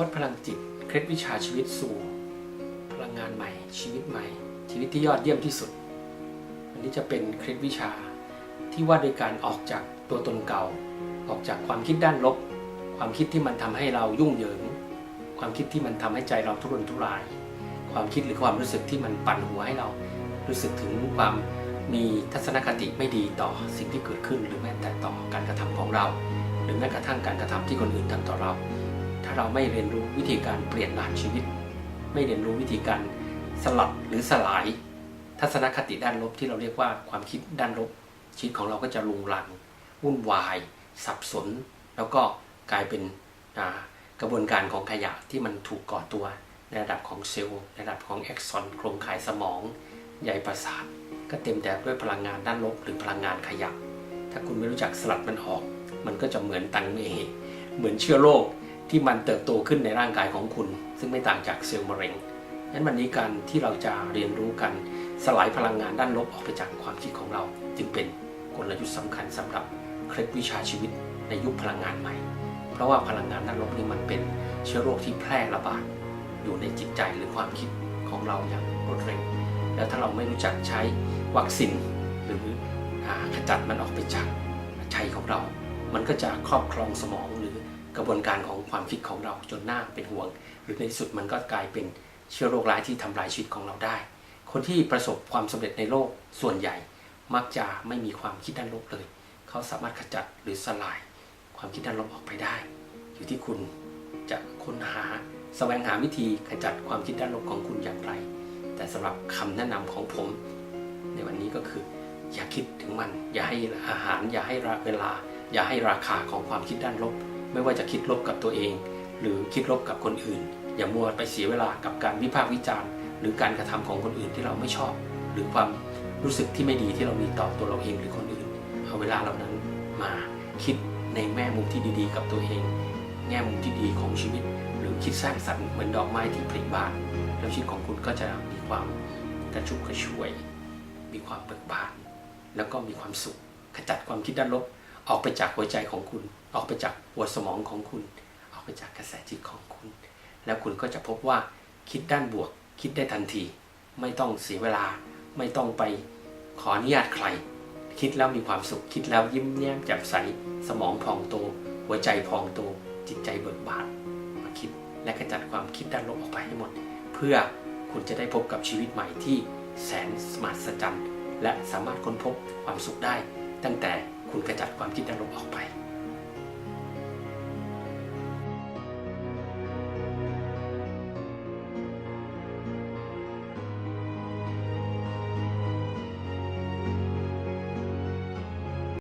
ค้ดพลังจิต เคล็ดวิชาชีวิตสู่ พลังงานใหม่ ชีวิตใหม่ ชีวิตที่ยอดเยี่ยมที่สุด อันนี้จะเป็นเคล็ดวิชาที่ว่าโดยการออกจากตัวตนเก่า ออกจากความคิดด้านลบ ความคิดที่มันทำให้เรายุ่งเหยิง ความคิดที่มันทำให้ใจเราทุรนทุราย ความคิดหรือความรู้สึกที่มันปั่นหัวให้เรา รู้สึกถึงความมีทัศนคติไม่ดีต่อสิ่งที่เกิดขึ้นหรือแม้แต่ต่อการกระทำของเรา หรือแม้กระทั่งการกระทำที่คนอื่นทำต่อเรา ถ้าเราไม่เรียนรู้วิธีการเปลี่ยนผ่านชีวิต ไม่เรียนรู้วิธีการสลัดหรือสลาย ทัศนคติด้านลบที่เราเรียกว่าความคิดด้านลบ ชีวิตของเราก็จะลุงลังวุ่นวาย สับสน แล้วก็กลายเป็นกระบวนการของขยะที่มันถูกก่อตัว ในระดับของเซลล์ในระดับของแอ็กซอนโครงข่ายสมองใยประสาทก็เต็มแต่ด้วยพลังงานด้านลบหรือพลังงานขยะ ถ้าคุณไม่รู้จักสลัดมันออก มันก็จะเหมือนตังเมเหมือนเชื้อโรค ที่มันเติบโตขึ้นในร่างกายของคุณ ซึ่งไม่ต่างจากเซลล์มะเร็งนั้นวันนี้การที่เราจะเรียนรู้กันสลายพลังงานด้านลบออกไปจากความคิดของเรา จึงเป็นกลยุทธ์สำคัญสำหรับเคล็ดวิชาชีวิตในยุคพลังงานใหม่ เพราะว่าพลังงานด้านลบนี่มันเป็นเชื้อโรคที่แพร่ระบาดอยู่ในจิตใจหรือความคิดของเราอย่างรวดเร็ว แล้วถ้าเราไม่รู้จักใช้วัคซีนหรือขจัดมันออกไปจากใจของเรา มันก็จะครอบครองสมองหรือ กระบวนการของความคิดของเราจนหน่าเป็นห่วง หรือในที่สุดมันก็กลายเป็นเชื้อโรคร้ายที่ทำลายชีวิตของเราได้ คนที่ประสบความสำเร็จในโลกส่วนใหญ่ มักจะไม่มีความคิดด้านลบเลย เขาสามารถขจัดหรือสลาย ความคิดด้านลบออกไปได้ อยู่ที่คุณจะค้นหาแสวงหาวิธีขจัดความคิดด้านลบของคุณอย่างไร แต่สำหรับคำแนะนำของผม ในวันนี้ก็คือ อย่าคิดถึงมัน อย่าให้อาหาร อย่าให้เวลา อย่าให้ราคาของความคิดด้านลบ ไม่ว่าจะคิดลบกับตัวเอง หรือคิดลบกับคนอื่น อย่ามัวไปเสียเวลากับการวิพากษ์วิจารณ์ หรือการกระทำของคนอื่นที่เราไม่ชอบ หรือความรู้สึกที่ไม่ดีที่เรามีต่อตัวเราเองหรือคนอื่น เอาเวลาเหล่านั้นมาคิดในแง่มุมที่ดีๆ กับตัวเอง แง่มุมที่ดีของชีวิต หรือคิดสร้างสรรค์เหมือนดอกไม้ที่ผลิบานแล้วชีวิตของคุณก็จะมีความกระชุ่มกระชวย มีความเบิกบาน แล้วก็มีความสุขขจัดความคิดด้านลบ ออกไปจากหัวใจของคุณ ออกไปจากหัวสมองของคุณ ออกไปจากกระแสจิตของคุณ แล้วคุณก็จะพบว่าคิดด้านบวก คิดได้ทันที ไม่ต้องเสียเวลา ไม่ต้องไปขออนุญาตใคร คิดแล้วมีความสุข คิดแล้วยิ้มแย้มแจ่มใส สมองพองโต หัวใจพองโต จิตใจเบิกบานมาคิดและขจัดความคิดด้านลบออกไปให้หมด เพื่อคุณจะได้พบกับชีวิตใหม่ที่แสนสมัศจรรย์และสามารถค้นพบความสุขได้ ตั้งแต่ คุณกระจัดความคิดด้านลบออกไป